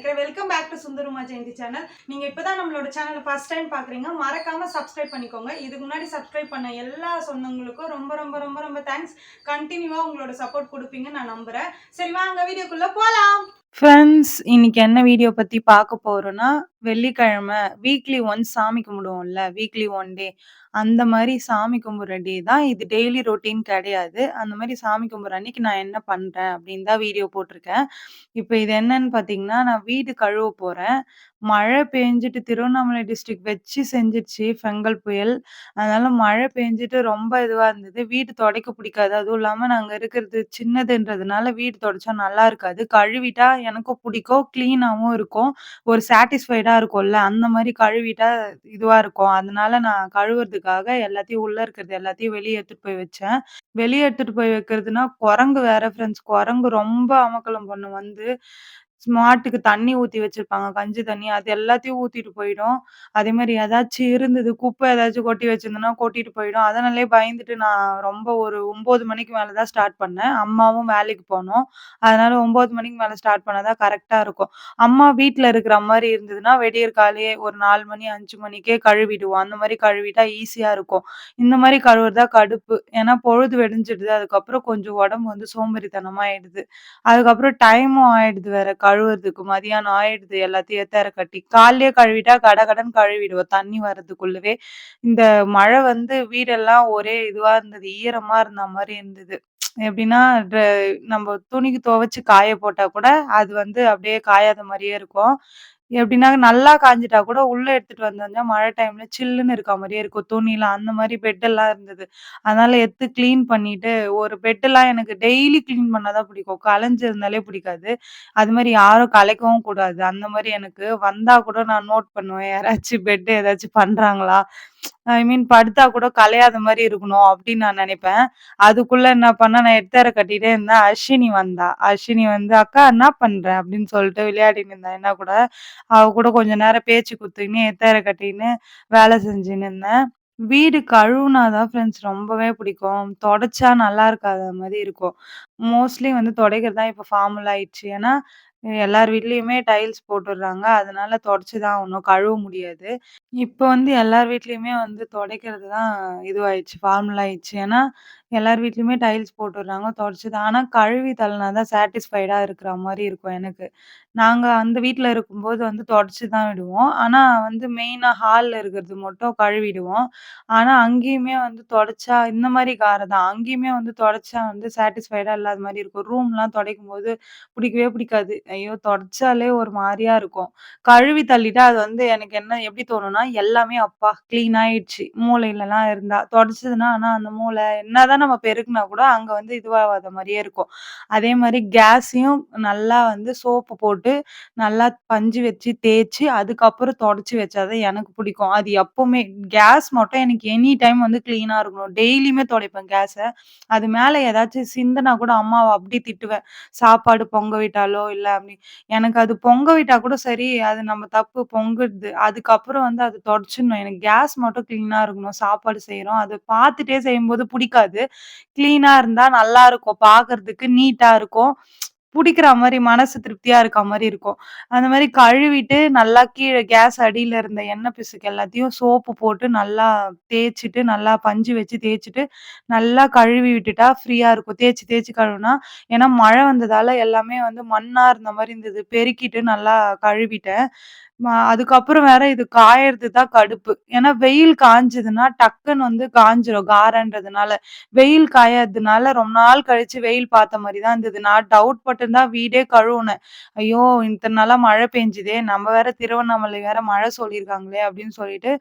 நினைக்கிறேன். Welcome back to Sundaruma Jayanthi channel நீங்க இப்பதான் நம்மளோட சேனலை ஃபர்ஸ்ட் டைம் பாக்குறீங்க. மறக்காம சப்ஸ்கிரைப் பண்ணிக்கோங்க. இதுக்கு முன்னாடி சப்ஸ்கிரைப் பண்ண எல்லா சொந்தங்களுக்கும் ரொம்ப ரொம்ப ரொம்ப ரொம்ப தேங்க்ஸ் கண்டினியூவா உங்களோட சப்போர்ட் கொடுப்பீங்கன்னு நான் நம்புறேன். சரி வாங்க வீடியோக்குள்ள போலாம். ஃப்ரெண்ட்ஸ் இன்னைக்கு என்ன வீடியோ பத்தி பார்க்க போறோம்னா வெள்ளிக்கிழமை வீக்லி ஒன்ஸ் சாமி கும்பிடுவோம்ல வீக்லி ஒன் டே அந்த மாதிரி சாமி கும்பிட்ற டே தான். இது டெய்லி ரொட்டீன் கிடையாது. அந்த மாதிரி சாமி கும்பிட்ற அன்னைக்கு நான் என்ன பண்றேன் அப்படின்னு தான் வீடியோ போட்டிருக்கேன். இப்போ இது என்னன்னு பார்த்தீங்கன்னா நான் வீடு கழுவ போறேன். மழை பெஞ்சிட்டு திருவண்ணாமலை டிஸ்ட்ரிக்ட் வச்சு செஞ்சிருச்சு ஃபெங்கல் புயல். அதனால மழை பெஞ்சிட்டு ரொம்ப இதுவா இருந்தது. வீடு துடைக்க பிடிக்காது. அதுவும் இல்லாம நாங்க இருக்கிறது சின்னதுன்றதுனால வீடு துடைச்சா நல்லா இருக்காது. கழுவிட்டா எனக்கும் பிடிக்கும் க்ளீனாவும் இருக்கும். ஒரு சாட்டிஸ்ஃபைடா இருக்கும்ல அந்த மாதிரி கழுவிட்டா இதுவா இருக்கும். அதனால நான் கழுவுறதுக்காக எல்லாத்தையும் உள்ள இருக்கிறது எல்லாத்தையும் வெளியே எடுத்துட்டு போய் வச்சேன். வெளியே எடுத்துட்டு போய் வைக்கிறதுனா குரங்கு வேற ஃப்ரெண்ட்ஸ் குரங்கு ரொம்ப அமக்கலம் பண்ணும் வந்து ஸ்மார்ட்டுக்கு தண்ணி ஊத்தி வச்சிருப்பாங்க. கஞ்சி தண்ணி அது எல்லாத்தையும் ஊத்திட்டு போயிடும். அதே மாதிரி ஏதாச்சும் இருந்தது குப்பை ஏதாச்சும் கொட்டி வச்சிருந்தோன்னா கொட்டிட்டு போயிடும். அதனாலே பயந்துட்டு நான் ரொம்ப ஒரு ஒம்பது மணிக்கு மேலே தான் ஸ்டார்ட் பண்ணேன். அம்மாவும் வேலைக்கு போனோம். அதனால ஒம்பது மணிக்கு மேலே ஸ்டார்ட் பண்ணாதான் கரெக்டாக இருக்கும். அம்மா வீட்டில் இருக்கிற மாதிரி இருந்ததுன்னா வெடியற் காலையே ஒரு நாலு மணி அஞ்சு மணிக்கே கழுவிடுவோம். அந்த மாதிரி கழுவிட்டா ஈஸியாக இருக்கும். இந்த மாதிரி கழுவுறதா கடுப்பு. ஏன்னா பொழுது வெடிஞ்சிடுது. அதுக்கப்புறம் கொஞ்சம் உடம்பு வந்து சோம்பேறித்தனமாக ஆயிடுது. அதுக்கப்புறம் டைமும் ஆயிடுது வேற. கழுவுறதுக்கு மதியானம் ஆயிடுது எல்லாத்தையும் ஏத்தார கட்டி காலையே கழுவிட்டா கடகடன்னு கழுவிடுவோம் தண்ணி வர்றதுக்குள்ளவே. இந்த மழை வந்து வீடெல்லாம் ஒரே இதுவா இருந்தது ஈரமா இருந்த மாதிரி இருந்தது. எப்படின்னா நம்ம துணிக்கு துவைச்சு காய போட்டா கூட அது வந்து அப்படியே காயாத மாதிரியே இருக்கும். எப்படின்னா நல்லா காஞ்சிட்டா கூட உள்ள எடுத்துட்டு வந்தோம்னா மழை டைம்ல சில்லுன்னு இருக்க மாதிரியே இருக்கும். துணிலாம் அந்த மாதிரி பெட் எல்லாம் இருந்தது. அதனால எடுத்து க்ளீன் பண்ணிட்டு ஒரு பெட்டெல்லாம் எனக்கு டெய்லி க்ளீன் பண்ணாதான் பிடிக்கும். கலைஞ்சிருந்தாலே பிடிக்காது. அது மாதிரி யாரும் கலைக்கவும் கூடாது. அந்த மாதிரி எனக்கு வந்தா கூட நான் நோட் பண்ணுவேன். யாராச்சும் பெட் ஏதாச்சும் பண்றாங்களா? ஐ மீன் படுத்தா கூட கலையாத மாதிரி இருக்கணும் அப்படின்னு நான் நினைப்பேன். அதுக்குள்ள என்ன பண்ண நான் எடுத்தார கட்டிட்டே இருந்தேன். அஸ்வினி வந்தா. அஸ்வினி வந்து அக்கா என்ன பண்ற? அப்படின்னு சொல்லிட்டு விளையாடின்னு இருந்தா என்ன கூட அவ கூட கொஞ்ச நேரம் பேச்சு குத்துக்கின்னு எத்தார கட்டின்னு வேலை செஞ்சுன்னு இருந்தேன். வீடு கழுவுனாதான் ஃப்ரெண்ட்ஸ் ரொம்பவே பிடிக்கும். தொடச்சா நல்லா இருக்காத மாதிரி இருக்கும். மோஸ்ட்லி வந்து துடைக்கிறது தான் இப்போ ஃபார்மல் ஆயிடுச்சு. ஏன்னா எல்லார் வீட்லயுமே டைல்ஸ் போட்டுடுறாங்க. அதனால தொடச்சு தான் ஆகணும். கழுவ முடியாது. இப்போ வந்து எல்லார் வீட்லயுமே வந்து துடைக்கிறது தான் இதுவாயிடுச்சு ஃபார்மல் ஆயிடுச்சு. ஏன்னா எல்லார் வீட்லயுமே டைல்ஸ் போட்டுடுறாங்க தொடச்சு தான் ஆனா கழுவி தள்ளினா தான் சாட்டிஸ்ஃபைடா இருக்கிற மாதிரி இருக்கும் எனக்கு. நாங்க அந்த வீட்ல இருக்கும்போது வந்து தொடச்சு தான் விடுவோம். ஆனா வந்து மெயினா ஹால்ல இருக்கிறது மட்டும் கழுவிடுவோம். ஆனா அங்கேயுமே வந்து தொடச்சா இந்த மாரி கார தான். அங்கேயுமே வந்து தொடச்சா வந்து சாட்டிஸ்ஃபைடா இல்லாத மாரி இருக்கும். ரூம்லாம் தொடைக்கும்போது பிடிக்கவே பிடிக்காது. ஐயோ! தொடச்சாலே ஒரு மாரியா இருக்கும். கழுவி தள்ளிட்டா அது வந்து எனக்கு என்ன எப்படி தோணும்னா, எல்லாமே அப்பா க்ளீன் ஆயிடுச்சு. மூலையிலலாம் இருந்தா. தொடச்சதுன்னா ஆனா அந்த மூலை என்னதான் நம்ம பெருக்குனா கூட அங்க வந்து இதுவாகாத மாரியே இருக்கும். அதே மாரி கேஸையும் நல்லா வந்து சோப்பு போட்டு போட்டு நல்லா பஞ்சு வச்சு தேய்ச்சி அதுக்கப்புறம் தொடச்சி வச்சா தான் எனக்கு பிடிக்கும். அது எப்பவுமே கேஸ் மட்டும் எனக்கு எனி டைம் வந்து க்ளீனாக இருக்கணும். டெய்லியுமே துடைப்பேன் கேஸை அது மேலே ஏதாச்சும் சிந்தினா கூட அம்மாவை அப்படி திட்டுவேன். சாப்பாடு பொங்க விட்டாலோ, இல்லை அப்படி எனக்கு அது பொங்க விட்டா கூட சரி, அது நம்ம தப்பு பொங்குது. அதுக்கப்புறம் வந்து அது தொடச்சிடணும். எனக்கு கேஸ் மட்டும் க்ளீனாக இருக்கணும். சாப்பாடு செய்கிறோம் அது பார்த்துட்டே செய்யும்போது புடிக்காது. இருந்தால் நல்லா இருக்கும் பார்க்கறதுக்கு நீட்டாக இருக்கும். பிடிக்கிற மாதிரி மனசு திருப்தியா இருக்க மாதிரி இருக்கும். அந்த மாதிரி கழுவிட்டு நல்லா கீழே கேஸ் அடியில இருந்த எண்ணெய் பிசுக்கு எல்லாத்தையும் சோப்பு போட்டு நல்லா தேய்ச்சிட்டு நல்லா பஞ்சு வச்சு தேய்ச்சிட்டு நல்லா கழுவி விட்டுட்டா ஃப்ரீயா இருக்கும். தேய்ச்சி தேய்ச்சி கழுவுனா ஏன்னா மழை வந்ததால எல்லாமே வந்து மண்ணா இருந்த மாதிரி இருந்தது. பெருக்கிட்டு நல்லா கழுவிட்டேன். அதுக்கப்புறம் வேற இது காயறது தான் கடுப்பு. ஏன்னா வெயில் காஞ்சதுன்னா டக்குன்னு வந்து காஞ்சிரும் காரன்றதுனால. வெயில் காயறதுனால ரொம்ப நாள் கழிச்சு வெயில் பார்த்த மாதிரி தான் இருந்தது. நான் டவுட் பட்டுன்னு வீடே கழுவுனேன். ஐயோ! இத்தனை நாளா மழை பெஞ்சுதே! நம்ம வேற திருவண்ணாமலை வேற மழை சொல்லியிருக்காங்களே! அப்படின்னு சொல்லிட்டு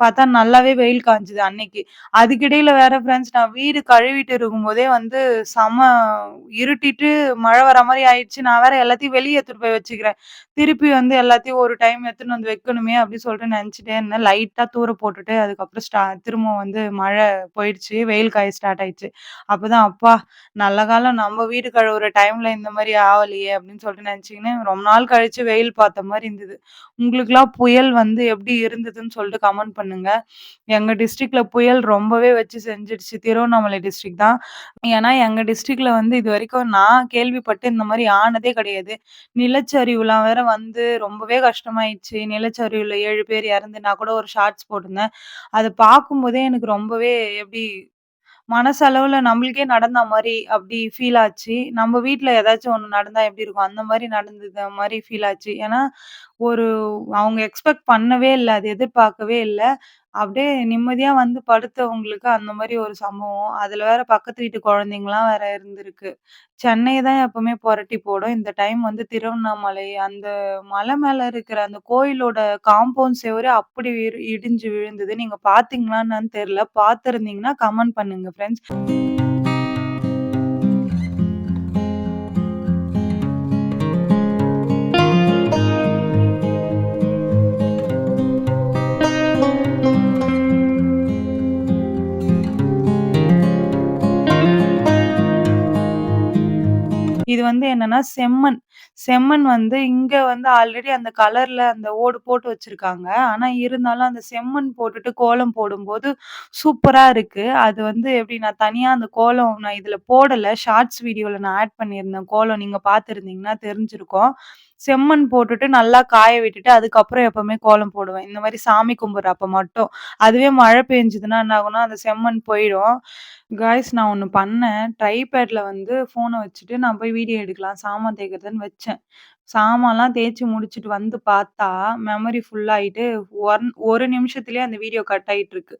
பார்த்தா நல்லாவே வெயில் காஞ்சுது அன்னைக்கு. அதுக்கிடையில வேற ஃப்ரெண்ட்ஸ் நான் வீடு கழுவிட்டு இருக்கும்போதே வந்து செம இருட்டிட்டு மழை வர மாதிரி ஆயிடுச்சு. நான் வேற எல்லாத்தையும் வெளியே எடுத்துட்டு போய் வச்சுக்கிறேன். திருப்பி வந்து எல்லாத்தையும் ஒரு டைம் எடுத்துன்னு வந்து வைக்கணுமே அப்படின்னு சொல்லிட்டு நினச்சிட்டே இருந்தேன். லைட்டாக தூர போட்டுட்டு அதுக்கப்புறம் ஸ்டா திரும்ப வந்து மழை போயிடுச்சு. வெயில் காய ஸ்டார்ட் ஆயிடுச்சு. அப்பதான் அப்பா நல்ல காலம் நம்ம வீடு கழுவுற டைம்ல இந்த மாதிரி ஆகலையே அப்படின்னு சொல்லிட்டு நினச்சிக்கின்னு ரொம்ப நாள் கழிச்சு வெயில் பார்த்த மாதிரி இருந்தது. உங்களுக்குலாம் புயல் வந்து எப்படி இருந்ததுன்னு சொல்லிட்டு கமெண்ட் பண்ணுங்க. எங்கள் டிஸ்ட்ரிக்ட்ல புயல் ரொம்பவே வச்சு செஞ்சிடுச்சு திருவண்ணாமலை டிஸ்ட்ரிக்ட் தான். ஏன்னா எங்கள் டிஸ்ட்ரிக்ட்ல வந்து இது வரைக்கும் நான் கேள்விப்பட்டு இந்த மாதிரி ஆனதே கிடையாது. நிலச்சரிவுலாம் வேற வந்து ரொம்பவே கஷ்டமாயிடுச்சு. நிலச்சரிவுல ஏழு பேர் இறந்து நான் கூட ஒரு ஷார்ட்ஸ் போட்டிருந்தேன். அத பார்க்கும்போதே எனக்கு ரொம்பவே எப்படி மனசளவுல நம்மளுக்கே நடந்த மாதிரி அப்படி ஃபீல் ஆச்சு. நம்ம வீட்டுல ஏதாச்சும் ஒண்ணு நடந்தா எப்படி இருக்கும்? அந்த மாதிரி நடந்தது மாதிரி ஃபீல் ஆச்சு. ஏன்னா, ஒரு அவங்க எக்ஸ்பெக்ட் பண்ணவே இல்ல. அது எதிர்பார்க்கவே இல்ல. அப்படியே நிம்மதியா வந்து படுத்தவங்களுக்கு அந்த மாரி ஒரு சம்பவம். அதுல வேற பக்கத்து வீட்டு குழந்தைங்கலாம் வேற இருந்திருக்கு. சென்னை தான் எப்பவுமே புரட்டி போடும். இந்த டைம் வந்து திருவண்ணாமலை அந்த மலை மேல இருக்கிற அந்த கோயிலோட காம்பவுண்ட் செவுரே அப்படி இரு இடிஞ்சு விழுந்தது. நீங்க பார்த்தீங்களா என்னன்னு தெரியல. பார்த்திருந்தீங்கன்னா கமெண்ட் பண்ணுங்க ஃப்ரெண்ட்ஸ். வந்து என்னன்னா செம்மண். செம்மண் வந்து இங்க வந்து ஆல்ரெடி அந்த கலர்ல அந்த ஓடு போட்டு வச்சிருக்காங்க. ஆனா இருந்தாலும் அந்த செம்மண் போட்டுட்டு கோலம் போடும்போது சூப்பரா இருக்கு. அது வந்து எப்படி நான் தனியா அந்த கோலம் நான் இதுல போடல. ஷார்ட்ஸ் வீடியோல நான் ஆட் பண்ணியிருந்தேன். கோலம் நீங்க பார்த்திருந்தீங்கன்னா தெரிஞ்சிருக்கும். செம்மண் போட்டுட்டு நல்லா காய விட்டுட்டு, அதுக்கப்புறம் எப்பவுமே கோலம் போடுவேன். இந்த மாதிரி சாமி கும்பிடுறப்ப மட்டும். அதுவே மழை பெஞ்சதுன்னா என்ன ஆகும்னா, அந்த செம்மண் போயிடும். காய்ஸ் நான் ஒன்று பண்ணேன். ட்ரைபேட்ல வந்து ஃபோனை வச்சுட்டு நான் போய் வீடியோ எடுக்கலாம், சாமான் தேய்க்கிறதுன்னு வச்சேன். சாமான்லாம் தேய்ச்சு முடிச்சுட்டு வந்து பார்த்தா, மெமரி ஃபுல் ஆயிட்டு, ஒன் ஒரு நிமிஷத்திலேயே அந்த வீடியோ கட் ஆயிட்டுருக்கு.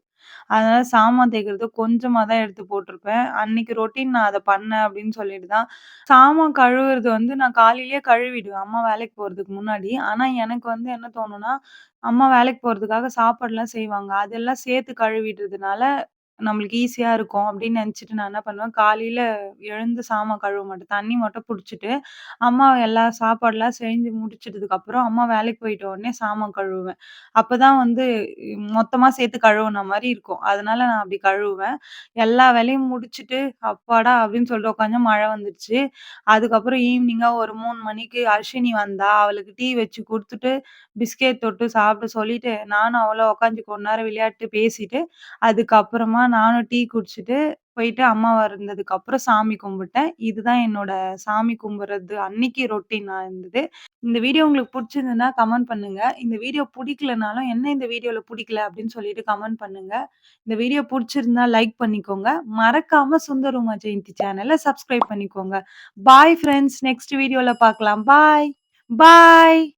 அதனால சாமான் தேய்க்கிறது கொஞ்சமா தான் எடுத்து போட்டிருப்பேன். அன்னைக்கு ரொட்டீன் நான் அத பண்ணேன் அப்படின்னு சொல்லிட்டு தான். சாமான் கழுவுறது வந்து நான் காலையிலேயே கழுவிடுவேன். அம்மா வேலைக்கு போறதுக்கு முன்னாடி. ஆனா எனக்கு வந்து என்ன தோணும்னா, அம்மா வேலைக்கு போறதுக்காக சாப்பாடுலாம் செய்வாங்க. அதெல்லாம் சேர்த்து கழுவிடுறதுனால நம்மளுக்கு ஈஸியா இருக்கும் அப்படின்னு நினச்சிட்டு நான் என்ன பண்ணுவேன், காலையில எழுந்து சாமான் கழுவ மாட்டேன். தண்ணி மட்டும் பிடிச்சிட்டு அம்மா எல்லா சாப்பாடுலாம் செஞ்சு முடிச்சிட்டதுக்கப்புறம், அம்மா வேலைக்கு போயிட்ட உடனே சாமான் கழுவுவேன். அப்பதான் வந்து மொத்தமா சேர்த்து கழுவுன மாரி இருக்கும். அதனால நான் அப்படி கழுவுவேன். எல்லா வேலையும் முடிச்சுட்டு, அப்பாடா! அப்படின்னு சொல்லிட்டு உட்காந்தா மழை வந்துடுச்சு. அதுக்கப்புறம் ஈவினிங்கா ஒரு 3 மணிக்கு அர்ஷினி வந்தா. அவளுக்கு டீ வச்சு குடுத்துட்டு, பிஸ்கெட் தொட்டு சாப்பிட சொல்லிட்டு, நானும் அவளும் உட்காந்து கொஞ்ச நேரம் விளையாட்டு பேசிட்டு, அதுக்கப்புறமா நானும் டீ குடிச்சிட்டு போயிட்டு அம்மா வந்ததுக்கப்புறம் சாமி கும்பிட்டேன். இதுதான் என்னோட சாமி கும்பிடுறது அன்னைக்கு ரொட்டீனா இருந்தது. இந்த வீடியோ உங்களுக்கு புடிச்சிருந்ததுன்னா கமெண்ட் பண்ணுங்க. இந்த வீடியோ புடிக்கலனாலும், "என்ன இந்த வீடியோல புடிக்கல?" அப்படின்னு சொல்லிட்டு கமெண்ட் பண்ணுங்க. இந்த வீடியோ புடிச்சிருந்தா லைக் பண்ணிக்கோங்க. மறக்காம சுந்தர் உமா ஜெயந்தி சேனல சப்ஸ்கிரைப் பண்ணிக்கோங்க. Bye friends. நெக்ஸ்ட் வீடியோல பார்க்கலாம். பாய். பாய்.